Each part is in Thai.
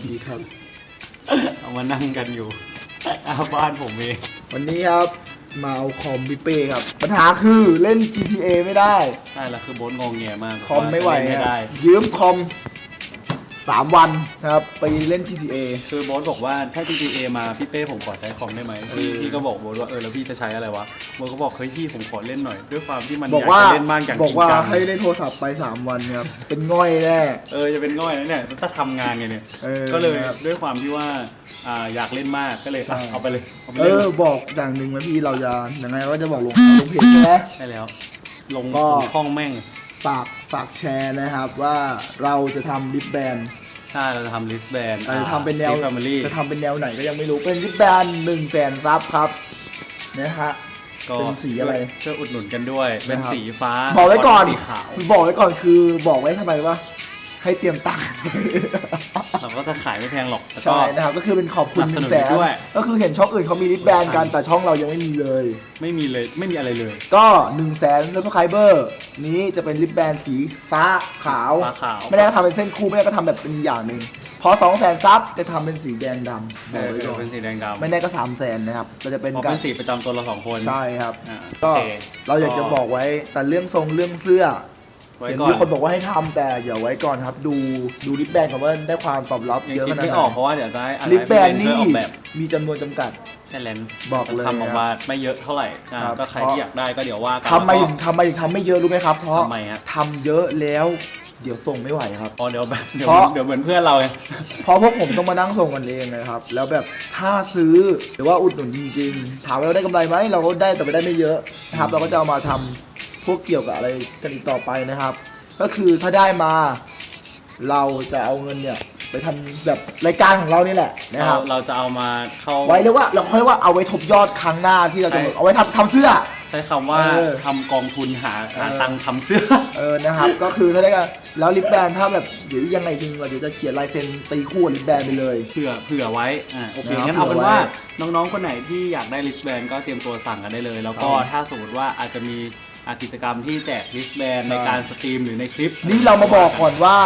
วัสดีครับ เอามานั่งกันอยู่อาบ้านผมเองวันนี้ครับ มาเอาคอมพี่เป้ครับ ปัญหาคือเล่น GTA ไม่ได้ ใช่แล้วคือโบนงงเงียมากคอมไม่ไหวเล่นไม่ครับได้ ยืมคอม 3 วันนะครับ ไปเล่น GTA คือโบนบอกว่าถ้า GTA มาพี่เป้ผมขอใช้คอมได้ไหมพี่เออพี่ก็บอกโบนว่าเออแล้วพี่จะใช้อะไรวะโบนก็บอกเฮ้ยพี่ผมขอเล่นหน่อย ด้วยความที่มันอบอกยากว่าจะเล่นมากอย่างบจอกริงว่าจังให้เล่นโทรศัพท์ไป 3 วันครับ เป็นง่อยแน่ เออจะเป็นง่อยนะเนี่ยถ้าทำงานไงเนี่ยเออก็เลยครับ ด้วยความที่ว่าอ่าอยากเล่นมากก็เลยอะใช่เอาไปเลยเอาไปเอเล่นอบอกอย่างหนึ่งนะพี่เราจะยังไงก็จะบอกลงลงเพจใช่ไหม ใช่แล้ว ลงก็ ลงห้องแม่ง ฝากฝากแชร์นะครับว่าเราจะทำลิปแบนใช่เราจะทำลิสต์แบนเราจะทำเป็นแนวแฟมิลี่จะทำเป็นแนวไหนก็ยังไม่รู้เป็นลิปแบนหนึ่งแสนซับครับนะฮะก็เป็นสีอะไรช่วยอุดหนุนกันด้วย เป็นนะครับสีฟ้า บอกไว้ก่อนสีขาวบอกไว้ก่อนคือบอกไว้ทำไมว่าให้เตรียมตังค์เรา ก็จะขายไม่แพงหรอกแล้วก็ ใช่นะครับก็คือเป็นขอบคุณหสนันึ่บงสแสนุนนด้วย ก็คือเห็นช่องอื่นเขามีลิปแบนกันแต่ช่องเรายังไม่มีเลย ไม่มีเลยไม่มีอะไรเลยก็1นึ่งแสนซับสไครเบอร์นี้จะเป็นลิปแบนสีฟ้าขาว ฟ้าขาว ไม่ได้ก็ทำเป็นเส้นคู่ไม่ได้ก็ทำแบบเป็นอย่างหนึ่งพอ2องแสนซับจะทำเป็นสีแดงดำบเออกอไว้ก่อนเป็นสีแดงดำไม่ได้ก็3ามแสนนะครับก็จะเป็นเพราะกาเป็รนสีประจำตัวเราสองคน ใช่ครับ อ่าก็โอคเราอยากจะบอกไว้แต่เรื่องทรงเรื่องเสื้อ ไว้เห็นก่อนมีคนบอกว่าให้ทำแต่อย่าไว้ก่อนครับ ดูดูลิปแบนก่อนว่าได้ความตอบรับยังเยอะคิขดนาดไม่ไหออกเพนราะว่าเดี๋ยวจะให้อะไรลิปแบนนี่เพื่อออกแบบมีจำนวนจำกัดแค่เลนส์บอกเลยทำออกมาไม่เยอะเท่าไหร่อ่าครับ ก็ใครที่อยากได้ก็เดี๋ยวว่ากันทำไมแล้วถึก็งทำไมถึงทำไม่เยอะรู้ไหมครับ เพราะทำไมฮะ ทำเยอะแล้วเดี๋ยวส่งไม่ไหวครับ อ๋อเดี๋ยวแบบเดี๋ยวเพราะ เดี๋ยวเหมือนเพื่อนเราไง เพราะพวกผมต้องมานั่งส่งกันเองนะครับ แล้วแบบถ้าซื้อหรือว่าอุดหนุนจริงๆ ถามว่าเราได้กำไรไหมเราก็ได้แต่ไม่ได้ไม่เยอะนะครับ เราก็จะเอามาทำ พวกเกี่ยวกับอะไรกันอีกต่อไปนะครับ ก็คือถ้าได้มา เราจะเอาเงินเนี่ยไปทำแบบรายการของเรานี่แหละนะครับเราเราจะเอามาเข้า ไว้เรียกว่าเราค่อยว่าเอาไว้ทบยอดครั้งหน้าที่เราจะใช่ เอาไว้ทำทำเสื้อ ใช้คำว่าเออทำกองทุนหาหาเออ ตังค์ทำเสื้อ เออนะครับ ก็คือถ้าได้กันแล้วลิปแบนถ้าแบบเดี๋ยวยังไงจริงเราเดี๋ยวจะเขียนลายเซ็นตีคู่กับลิปแบนไปเลย เผื่อเผื่อไว้อ่าโอเคนะครับงั้นเอาเป็นเผื่อไว้ว่าน้องๆ คนไหนที่อยากได้ลิสแบนก็เตรียมตัวสั่งกันได้เลย แล้วก็ครับถ้าสมมติว่าอาจจะมีอะ กิจกรรมที่แจกลิสแบนใช่ในการสตรีมหรือในคลิปนี่เรามาบอกก่อนว่า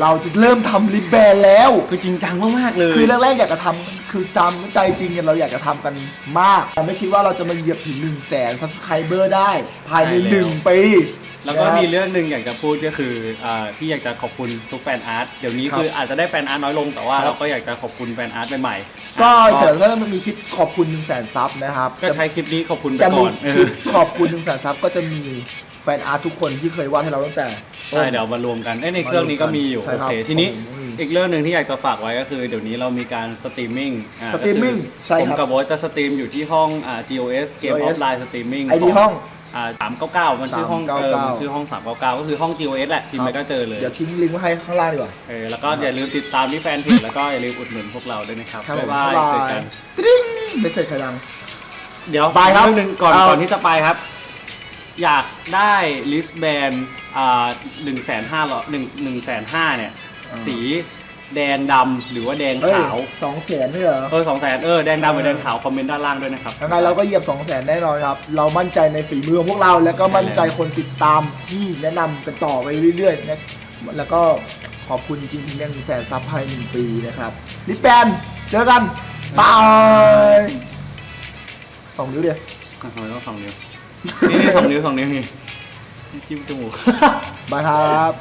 เราจะเริ่มทำลิปแบนแล้ว คือจริงจังมากๆเลยคือแรกๆอยากจะทำคือตามใจจริงเนี่ยเราอยากจะทำกันมากแต่ไม่คิดว่าเราจะมาเหยียบถึง1นึ่งแสนซับสไครเบอร์ได้ ภายในหนึ่งปี แล้วก็นะครับมีเรื่องหนึ่งอยากจะพูดก็คืออ่าที่อยากจะขอบคุณทุกแฟนอาร์ตเดี๋ยวนี้ครับคืออาจจะได้แฟนอาร์ตน้อยลงแต่ว่าครับเราก็อยากจะขอบคุณแฟนอาร์ตใหม่ๆก็อะเดี๋ยวถ้ามันมีคลิปขอบคุณ1นึ่งแสนซับนะครับก็ใช้คลิปนี้ขอบคุณไปจะก่มีอนเอคลิอปขอบคุณ1นึ่งแสนซับก็จะมีแฟนอาร์ตทุกคนที่เคยวาดให้เราตั้งแต่ต้นใช่เดี๋ยวมารวมกันเอ้ยในเครื่องนี้ก็มีอยู่ใช่โอครับเคทีนี้ผมมีอีกเรื่องหนึ่งที่อยากจะฝากไว้ก็คือ เดี๋ยวนี้เรามีการสตรีมมิ่งอ่าสตรีมมิ่งก็อใช่ครับผมกับโบ๊ทจะสตรีมอยู่ที่ห้องอ่า GOS เกมออ GOS ฟไลน์สตรีมมิ่งไอดีห้องอ่า สามเก้าเก้ามันชื่อห้องเออ399มันชื่อห้องสามเก้าเก้าก็คือห้อง GOS แหละพิมพ์ไปก็เจอเลยเดี๋ยวทิ้งลิงก์ไว้ให้ข้างล่างดีกว่า เออแล้วก็อย่าลืมติดตามที่แฟนเพจแล้วก็อย่าลืมอุดหนุนพวกเราด้วยนะครับครับผมบ๊ายบาย เจอกันตริ้งไม่ใส่ใครดัง เดี๋ยวไปครับเรื่องหนึ่งก่อนเอา ก่อนที่จะไปครับ อยากได้ลิสต์แบนอ่าหนึ่งแสนห้าหรอหนึ่งหนึ่งแสนห้าเนี่ย สี แดงดำหรือว่าแดงเอ้ยขาว สองแสนไม่เหรอ เออสองแสนเออแดงดำหรือแดงขาวคอมเมนต์ด้านล่างด้วยนะครับ ยังไงเราก็เหยียบ 2 0 0แสนแน่นอนครับ เรามั่นใจในฝีมือของพวกเรา แล้วก็มั่นใจคนติดตามที่แนะนำกันต่อไปเรื่อยๆนะแล้วก็ขอบคุณจริงๆที่ยังแสนซับภายในหนึ่งปีนะครับลิปแบนเจอกันบายสองนิ้วเดียวทำไมต้องสองนิ้ว นี่นี่สองนิ้วสองนิ้วนี่จิ้มจมูก บายครับ